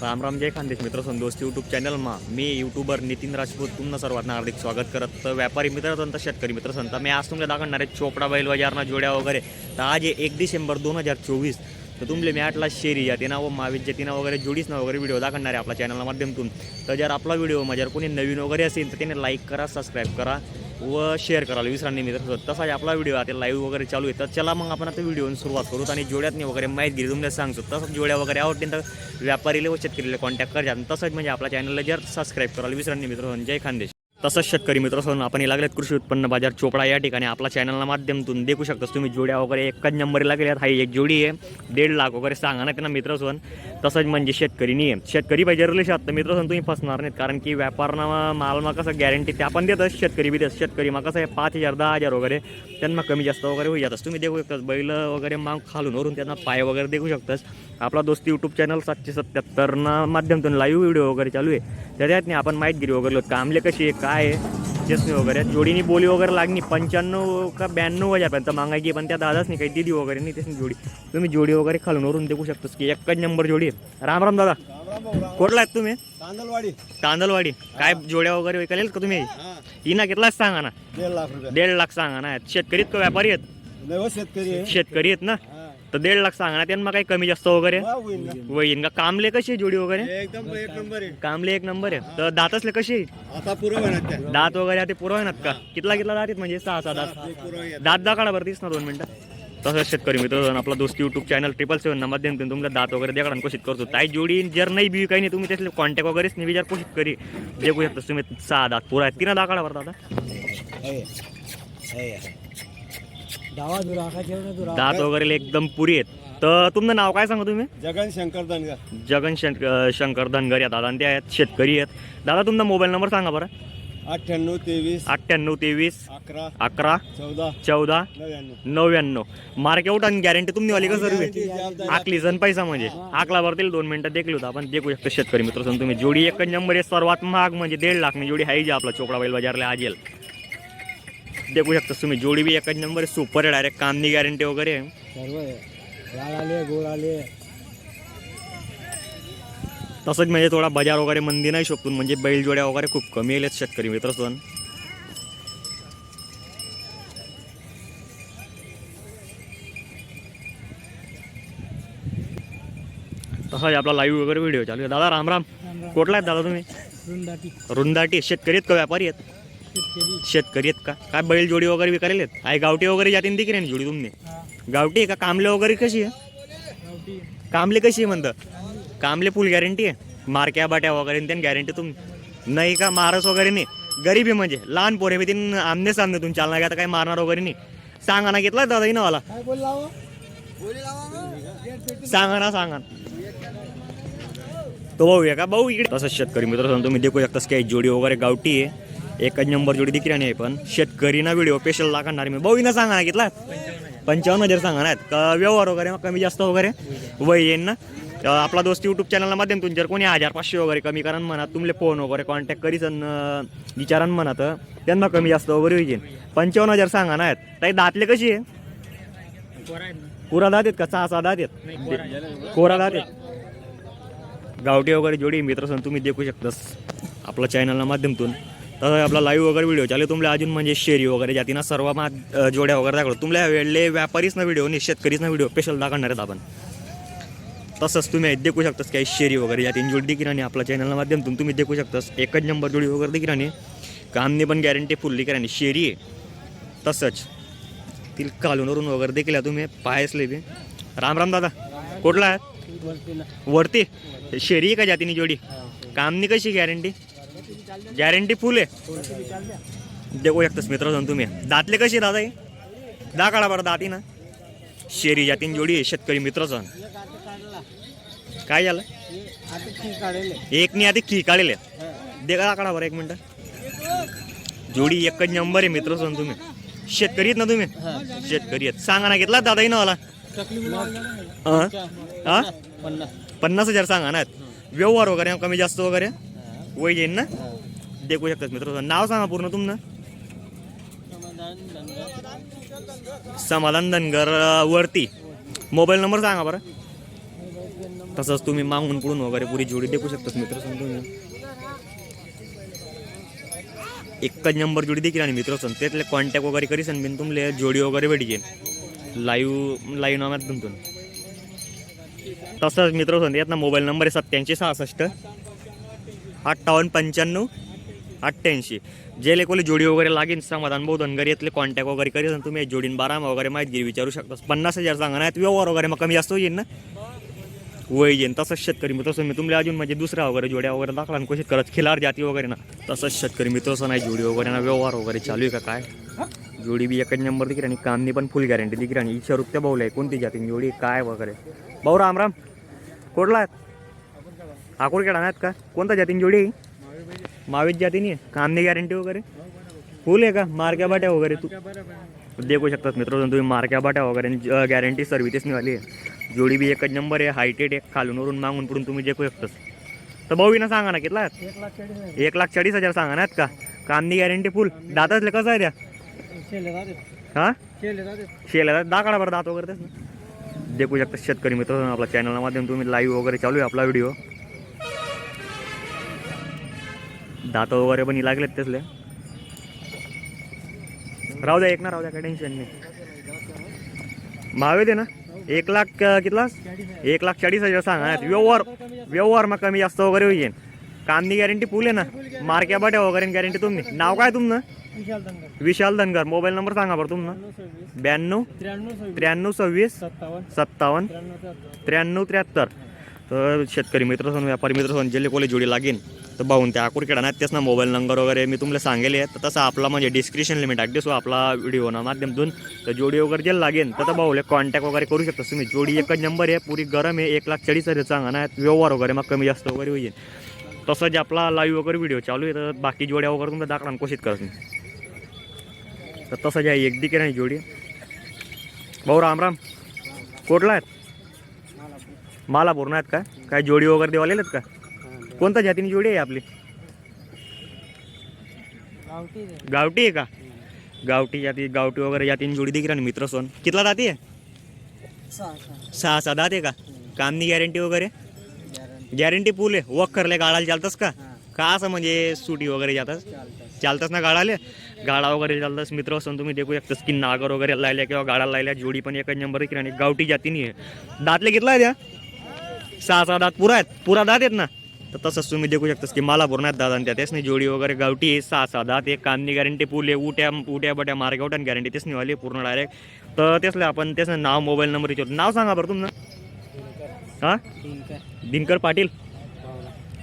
राम राम जय खानदेश मित्र दोस्त यूट्यूब चॅनलमा मी. यूट्यूबर नितीन राजपूत तुमनं सर्वांना हार्दिक स्वागत करत तर व्यापारी मित्र संत शेतकरी मित्र संत. मी आज तुमच्या दाखवणार आहे चोपडा बैल बाजारना जोड्या वगैरे. तर आज एक डिसेंबर दोन हजार चोवीस. तर तुमले मी आटला शेरी जातीना व महावीर जातीना वगैरे जोडीस ना वगैरे व्हिडिओ दाखवणार आहे आपल्या चॅनलला माध्यमातून. तर जर आपला व्हिडिओ जर कोणी नवीन वगैरे असेल तर त्याने लाईक करा सबस्क्राईब करा. व शेअर करायला विसरांनी नाही मित्र तसा आपला व्हिडिओ आता लाईव्ह वगैरे चालू आहे. तर चला मग आपण आता व्हिडिओ सुरुवात करू. आणि जोड्यातनी वगैरे माहिती घेऊ तुम्हाला सांगतो. तसंच जोड्या वगैरे आवडतील तर व्यापारीला व शेतकरीला कॉन्टॅक्ट करतात. तसंच म्हणजे आपल्या चॅनलला जर सबस्क्राईब करायला विसरांनी मित्र जय खानदेश. तसंच शेतकरी मित्र सोडून आपण हे लागलेत कृषी उत्पन्न बाजार चोपडा या ठिकाणी. आपल्या चॅनलला माध्यमातून देखू शकता तुम्ही. जोड्या वगैरे एकच नंबरला लागल्यात हा एक जोडी आहे. दीड लाख वगैरे सांगा ना त्यांना मित्र सोन तसंच म्हणजे शेतकरी नाही आहे शेतकरी पाहिजे रिलेशन तर मित्र सोन तुम्ही फसणार नाहीत. कारण की व्यापारनं माल मग कसं गॅरंटी त्या पण देतच शेतकरी बी देत शेतकरी मग कसं आहे पाच हजार दहा हजार वगैरे त्यांना कमी जास्त वगैरे होऊ जातात. तुम्ही देखू शकता बैल वगैरे माग खालून वरून त्यांना पाय वगैरे देखू शकतास. आपला दोस्त यूट्यूब चॅनल सातशे सत्याहत्तरना माध्यमातून लाईव्ह व्हिडिओ वगैरे चालू आहे. त्याच्यात आपण माहिती वगैरे कामले कशी आहे काय आहे नाही वगैरे. जोडीनी बोली वगैरे लागणी पंच्याण्णव का ब्याण्णव हजारपर्यंत मागायची पण त्या दादाच नाही काही दिदी वगैरे नाही तेच नाही जोडी. तुम्ही जोडी वगैरे खालून वरून देखू शकतोस की एकच नंबर जोडी आहे. राम राम दादा. कुठला आहेत तुम्ही? तांदलवाडी. तांदलवाडी. काय जोड्या वगैरे विकायला का तुम्ही? हा. हिना घेतलाच सांगा ना. दीड लाख दीड लाख सांगा ना. शेतकरी आहेत का व्यापारी आहेत? शेतकरी शेतकरी आहेत ना. तर दीड लाख सांगा ना त्यांना काही कमी जास्त वगैरे? ना. वहीन का? कामले कशी आहे जोडी वगैरे? एकदम एक नंबर आहे. कामले एक नंबर आहे. तर दातसले कशी? आहे? आता दात वगैरे ते पुरवणार का? कितला कितला दात आहेत म्हणजे? सहा सहा दात. दात दाखडा बरं दिस ना दोन मिनिटं. तसंच शेतकरी मित्र आपला दोस्त युट्यूब चॅनल ट्रिपल सेवन माध्यमातून तुमला दात वगैरे देकडा कोशिश करतो. ताई जोडी जर नाही बी काही नाही तुम्ही त्यातले कॉन्टॅक्ट वगैरेच नाही विचार कोशिश करी. देखू शकता तुम्ही सहा दात पुरा आहेत. तिनं दाखडा बरं दादा. दात वगैरे एकदम पुरी आहेत. तर तुमचं नाव काय सांगा तुम्ही? जगन शंकर दनगा जगन शंक शंकर धनगर या दादा ते आहेत शेतकरी आहेत. दादा तुमचा मोबाईल नंबर सांगा बरं. अठ्ठ्याण्णव तेवीस अठ्ठ्याण्णव तेवीस अकरा अकरा चौदा चौदा नव्याण्णव. नव्याण्णव. मार्केट आणि गॅरंटी तुम्ही वाली का सर्व? Guarantee आकली जण पैसा म्हणजे. आकला भरतील दोन मिनिटं देखली होता. आपण देखू शकतो शेतकरी मित्र तुम्ही. जोडी एकच नंबर आहे. सर्वात महाग म्हणजे दीड लाख. नाही जोडी आहे जी आपला चोपडा बैल बाजारला आज येईल देखू शकता तुम्ही जोडी बी एकच नंबर आहे सुपर आहे डायरेक्ट कामनी गॅरंटी वगैरे आहे. सर्व आहे गाळ आले गोळ आले तसंच म्हणजे थोडा बाजार वगैरे मंदी नाही शोधून म्हणजे बैल जोड्या वगैरे खूप कमी येलेत शेतकरी मित्र सण तसाच आपला लाईव्ह वगैरे व्हिडिओ चालू आहे दादा राम राम। कुठला आहेत दादा तुम्ही? रुंदाटी। रुंदाटी शेतकरी आहेत का व्यापारी आहेत? शेतकरी आहेत का? काय बैल जोडी वगैरे विकायला आहेत? आहे गावठी वगैरे जातीन दिकी नाही जोडी तुम्ही गावठी आहे का? कामले वगैरे कशी आहे? कामले कशी आहे म्हणतं? कामले फुल गॅरंटी आहे. मारक्या बाट्या वगैरे त्यांनी गॅरंटी तुम नाही का मारस वगैरे नाही. गरीब आहे म्हणजे. लहान पोरे बी तीन आमने सामने तुम्ही चालणार आता काही मारणार वगैरे नाही. सांगा ना घेतला दादा ना मला काय बोल लावा सांगा ना सांगा ना. तो भाऊ आहे का? भाऊ इकडे. तसंच शेतकरी मित्र तुम्ही देखू शकता काही जोडी वगैरे गावठी आहे. एकच नंबर जोडी दिकरी आणि पण शेतकरी ना व्हिडिओ स्पेशल लागणार मी भाऊ ना सांगा ना घेतला पंचावन्न हजार सांगा ना का व्यवहार वगैरे कमी जास्त वगैरे? वय येईन ना आपला दोस्त यूट्यूब चॅनलला माध्यमातून जर कोणी हजार पाचशे वगैरे कमी करा म्हणा तुमले फोन वगैरे कॉन्टॅक्ट करीच विचारान म्हणा तर त्यांना कमी जास्त वगैरे होईल. पंचावन्न हजार सांगा ना ताई दातले कशी आहे? पुरा दात आहेत का? सहा सहा दात आहेत? कोरा दात आहेत. गावठी वगैरे जोडी मित्र सण तुम्ही देखू शकतास. आपल्या चॅनलला माध्यमातून. तसं आपला लाईव्ह वगैरे व्हिडिओ चालू तुमल्या अजून म्हणजे शेरी वगैरे जातीनं सर्व मा अं, जोड्या वगैरे दाखवतो तुमल्या वेळले व्यापारीच ना व्हिडिओ नाही शेतकरीच ना व्हिडिओ स्पेशल दाखवणार आहेत आपण. तसंच तुम्ही देखू शकतास काही शेरी वगैरे. यातील जोडी देखील आणि आपल्या चॅनलच्या माध्यमातून तुम्ही देखू शकतास. एकच नंबर जोडी वगैरे देखील आणि कामने पण गॅरंटी फुल्ली आणि शेरी आहे. तसंच तील कालूनवरून वगैरे देखील आहे तुम्ही. पायसले बी. राम राम दादा. कुठला आहे? वरती शेरी आहे का जातीनी जोडी? कामनी कशी गॅरंटी गॅरंटी फुल आहे. देखू शकतास मित्र तुम्ही. दातले कशी दादा दा काढा बरं दाती ना शेरी जातीन जोडी आहे शेतकरी मित्र काय झालं? एक नाही आधी की काढले. दे काढा बरं एक मिनटं. जोडी एकच नंबर आहे मित्र जाऊन तुम्ही. शेतकरी आहेत ना तुम्ही? शेतकरी आहेत. सांगा ना घेतला दादाही ना मला पन्नास हजार सांगा ना. व्यवहार वगैरे कमी जास्त वगैरे? वय येईन ना? देखू शकतात मित्र नाव सांगा पूर्ण तुमनं. समाधान धनगर वरती. मोबाईल नंबर सांगा बरं. तसंच तुम्ही मागून पुढून वगैरे पुरी जोडी देखू शकतात मित्र तुम्ही एकच नंबर जोडी देखील आणि मित्र सन त्यातले कॉन्टॅक्ट वगैरे करी सन बिन तुमले जोडी वगैरे भेटचे लाईव्ह लाईव्ह नामात तुमतून तसंच मित्र सन यात ना मोबाईल नंबर आहे सत्याऐंशी सहासष्ट. अठ्ठावन्न पंच्याण्णव अठ्ठ्याऐंशी. जे लेकोले जोडी वगैरे लागेल समाधान भाऊ धनगर येतले कॉन्टॅक्ट वगैरे करी आणि तुम्ही जोडीन बारा वगैरे माहिती घे विचारू शकता पन्नास हजार सांगा नाही व्यवहार वगैरे मग कमी जास्त होईल ना? वय येईन तसंच शेतकरी मित्र असं मी तुमल्या अजून म्हणजे दुसऱ्या वगैरे जोड्या वगैरे दाखला आणि कोशिश करत खिलार जाती वगैरे ना. तसंच शेतकरी मित्र असं नाही जोडी वगैरे ना व्यवहार वगैरे चालू आहे का काय? जोडी बी एकच नंबर दिली आणि कामनी पण फुल गॅरंटी दिली आणि इच्छा रुपया भाऊला आहे कोणती जाती जोडी काय वगैरे. भाऊ राम राम. कोडला आहेत? आकुड केडा नाहीत का? कोणता जातीन जोडी आहे? मावीस जातीनी आहे कामनी गॅरंटी वगैरे? फुल आहे का? मारक्या बाट्या वगैरे तू? देखू शकतात मित्र तुम्ही मारक्या बाट्या वगैरे गॅरंटी सर्व्हिसेस निघाली आहे. जोडी बी एकच नंबर आहे हायटेड आहे खालून वरून मागून पुढून तुम्ही देखू शकतास तर भाऊ सांगा ना कितला आहेत? एक लाख चाळीस हजार सांगा नाहीत का? कामनी गॅरंटी फुल दातातले कसं आहे त्या? हा? जाते हां शेले जाते बरं दात वगैरे देखू शकता शेतकरी मित्र आपला चॅनलच्या माध्यम तुम्ही लाईव्ह वगैरे चालू आहे आपला व्हिडिओ दात वगैरे पण लागलेत त्यासले राहू द्या एक ना राहू द्या काय टेन्शन नाही. मावे दे ना? एक लाख कितला? एक लाख चाळीस हजार सांगा. व्यवहार व्यवहार मग कमी जास्त वगैरे होईल कामनी गॅरंटी फुल आहे ना? मार्क्या बाट्या वगैरे गॅरंटी तुम्ही. नाव काय तुमनं विशाल धनगर. मोबाईल नंबर सांगा बरं तुमनं सव्वीस ब्याण्णव त्र्याण्णव सव्वीस. सत्तावन्न. त्र्याण्णव त्र्याहत्तर. तर शेतकरी मित्र सण व्यापारी मित्र सण जे कोले जोडी लागेल तर भाऊन त्या आकुर ना तेच ना मोबाईल नंबर वगैरे मी तुम्हाला सांगेले आहे तर तसं आपला म्हणजे डिस्क्रिप्शन लिमिट अगदी सो आपला व्हिडिओ ना माध्यमातून. तर जोडी वगैरे जे लागेल तर भाऊले कॉन्टॅक्ट वगैरे करू शकता तुम्ही. जोडी एकच नंबर आहे पुरी गरम आहे एक लाख चाळीस हजार सांगा ना व्यवहार वगैरे मग कमी जास्त वगैरे होईल. तसं जे आपला लाईव्ह वगैरे व्हिडिओ चालू आहे तर बाकी जोड्या वगैरे तुमच्या दाखला कोशिश करत नाही तर तसं जे आहे एक दिके नाही जोडी. भाऊ राम राम. कोटला आहेत? मालापूर. आहेत का? काय जोडी वगैरे देवाले आहेत का? कोणत्या जातीने जोडी आहे आपली? गावठी आहे. का? गावठी जाती गावठी वगैरे जातीने जोडी देखील आणि मित्र सोन. कितला जाती आहे? सहा सहा. दात आहे का? कामनी गॅरंटी वगैरे? गॅरंटी पूल आहे. वक करले गाडाला चालतस का? का असं म्हणजे सुटी वगैरे जातात चालतं चालतच ना गाडाले गाडा वगैरे चालतस. मित्र असून तुम्ही देखू शकतास की नागर वगैरे लायल्या किंवा गाडाला लायल्या जोडी पण एकच नंबर आणि गावठी जातीने आहे. दातले कितला आहे त्या? सहा सहा दात पुरा आहेत. पुरा दात आहेत ना? तर तसंच तुम्ही देखू शकतास की मला पूर्ण दादा त्या त्यासनी जोडी वगैरे गावठी आहे सहा सहा दहा एक कामनी गॅरंटी पुले उट्या उट्या बट्या मार्गावट्या गॅरंटी तेच नाही वाली पूर्ण डायरेक्ट तर तेच आपण तेच नाव मोबाईल नंबर विचारतो नाव सांगा बरं तुमचं. हां? दिनकर पाटील?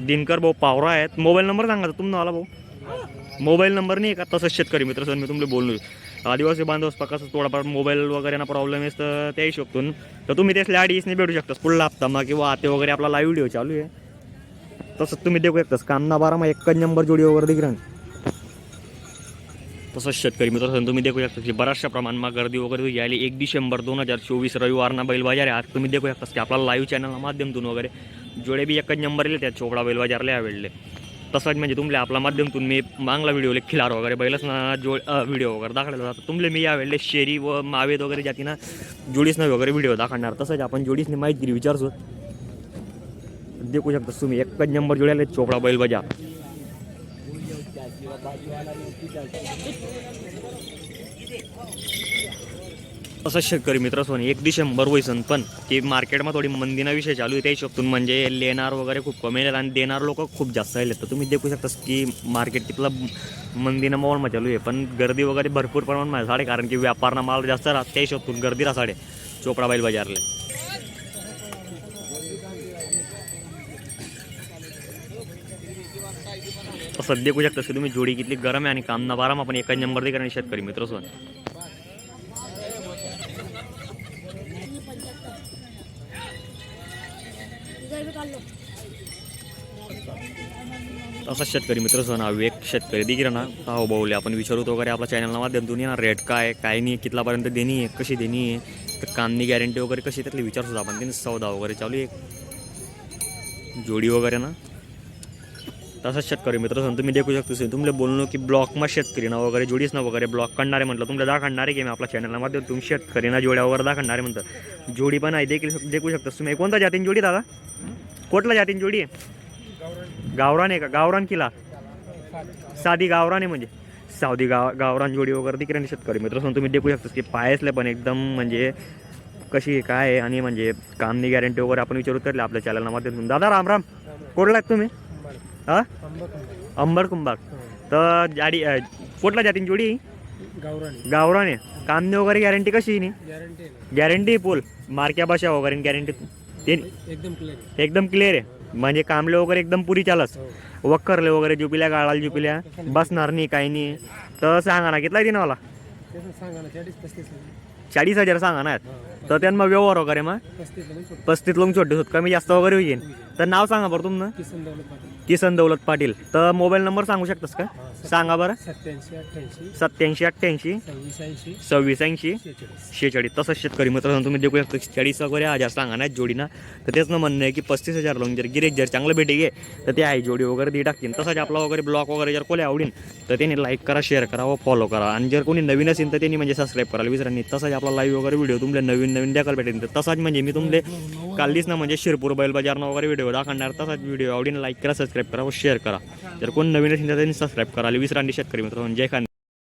दिनकर भाऊ पावरा आहेत. मोबाईल नंबर सांगा तुमचा आला भाऊ. मोबाईल नंबर नाही का? तसंच शेतकरी मित्र सर मी तुमले बोललो. आदिवासी बांधव कसं थोडाफार मोबाईल वगैरे ना प्रॉब्लेम आहे तर त्याही शकतो तर तुम्ही त्याच आडीसने भेटू शकता पुढला हप्ता मग किंवा आते वगैरे आपला लाईव्ह व्हिडिओ चालू आहे. तसंच तुम्ही देखू शकतास कामना बारामा एक एकच नंबर जोडी वगैरे दिग्रण तसंच शेतकरी मित्र तुम्ही देखू शकता की बऱ्याचशा प्रमाणात गर्दी वगैरे यायली एक डिसेंबर दोन हजार चोवीस रविवारना बैल बाजार आहे आज तुम्ही देखू शकता की आपला लाईव्ह चॅनल माध्यमातून वगैरे जोडे बी एकच नंबर येले त्या चोपडा बैल बाजारला यावेळले तसंच म्हणजे तुमल्या आपला माध्यमातून मी मांगला व्हिडिओ खिलार वगैरे बैलच ना जो व्हिडिओ वगैरे दाखवलेला जातो तुमले मी यावेळेले शेरी व मावेद वगैरे जाती ना जोडीसनं वगैरे व्हिडिओ दाखवणार. तसंच आपण जोडीसने माहिती विचारतो देखू शकता तुम्ही. एकच नंबर जोड्याला चोपडा बैल बाजार असं शेतकरी मित्र सोन एक डिसेंबर वयसन पण की मार्केटमध्ये थोडी मंदीना विषय चालू आहे त्या हिशोबतून म्हणजे लेणार वगैरे खूप कमी येतात आणि देणार लोक खूप जास्त राहिले तर तुम्ही देखू शकता की मार्केट तिथला मंदीना माहोल चालू आहे पण गर्दी वगैरे भरपूर प्रमाणात साडे कारण की व्यापारना माल जास्त राहत त्या हिशोबतून गर्दी राहा साडे चोपडा बैल बाजारला तसं देखू शकता? तुम्ही जोडी कितली गरम आहे आणि काम ना बाराम आपण एकच नंबर दे आणि शेतकरी मित्र सोन. असं शेतकरी मित्र सण हा एक शेतकरी देखील ना. हा भाऊले आपण विचारू वगैरे आपल्या चॅनलला माध्यमातून येणार रेट काय काय नाही कितलापर्यंत देणी आहे कशी देणी आहे तर कांदी गॅरंटी वगैरे कशी त्यातली विचारतो आपण. त्यांनी सौदा वगैरे चालू आहे. जोडी वगैरे ना तसंच शेतकरी मित्र सांगतो तुम्ही देखू शकतो तुमले बोललो की ब्लॉकमा शेतकरीना वगैरे जोडीस ना वगैरे ब्लॉक करणारे म्हटलं तुमल्या दाखवणारे की मी आपल्या चॅनलला माध्यम तुम्ही शेतकरीना जोड्या वगैरे दाखवणारे म्हणतात जोडी पण आहे देखील देखू शकता. तुम्ही कोणता जातीन जोडी दादा? कुठला जातीन जोडी आहे? गावरान आहे का? गावरान किला? साधी गावरान आहे म्हणजे. सावधी गाव गावरान जोडी वगैरे तिकडे शेतकरी मित्र सांगतो तुम्ही देखू शकता. की पायसले पण एकदम म्हणजे कशी काय आहे आणि म्हणजे कामनी गॅरंटी वगैरे आपण विचारू तर आपल्या चॅनलला माध्यमातून दादा राम राम. कुठला आहेत तुम्ही? हा? अंबर कुंभार तर जाडी अ, कुठला जातीन जोडी गावराणी गावरान. कामनी वगैरे गॅरंटी कशी आहे गॅरंटी गॅरंटी फुल मारक्या भाषा वगैरे गॅरंटी ते एकदम क्लिअर एकदम क्लिअर आहे. म्हणजे कामले वगैरे एकदम पुरी चालस. वक्करले वगैरे जुपिल्या गाळाला जुपिल्या. बसणार नाही काही नाही. तर सांगा ना कितला दिन मला तसं सांगा ना चाळीस पस्तीस चाळीस हजार सांगा ना. तर त्यांना व्यवहार वगैरे मग? पस्तीस लोक छोटे होत. कमी जास्त वगैरे होईल तर नाव सांगा बरं तुमनं किसन दौलत पाटील. दौलत पाटील तर मोबाईल नंबर सांगू शकतास का? सांगा बरं. सत्याऐंशी अठ्ठ्याऐंशी सव्वीस ऐंशी शेचाळीस तसंच शेतकरी मित्रांनो तुम्ही देखू शकता चाळीस वगैरे हजार सांगा ना जोडीना. तर तेच ना म्हणणं आहे की पस्तीस हजार लोक जर गिरेक जर चांगलं भेटे घे तर ते आहे जोडी वगैरे दे टाकतील. तसंच आपला वगैरे ब्लॉग वगैरे जर कोणी आवडीन तर त्यांनी लाईक करा शेअर करा व फॉलो करा. आणि जर कोणी नवीन असेल तर त्यांनी म्हणजे सबस्क्राईब करायला विसरा तसंच आपला लाईव्ह वगैरे व्हिडिओ तुमले नवीन नवीन दाखल भेटेल तसाच म्हणजे मी तुमले काल ना म्हणजे शिरपूर बैल बाजार वगैरे व्हिडिओ दाखवणार तसाच व्हिडिओ आवडीन लाईक करा सबस्क्राईब करा व शेअर करा. जर कोण नवीन असेल तर त्यांनी सबस्क्राईब करा. विसरा शेतकरी मित्र जय खान.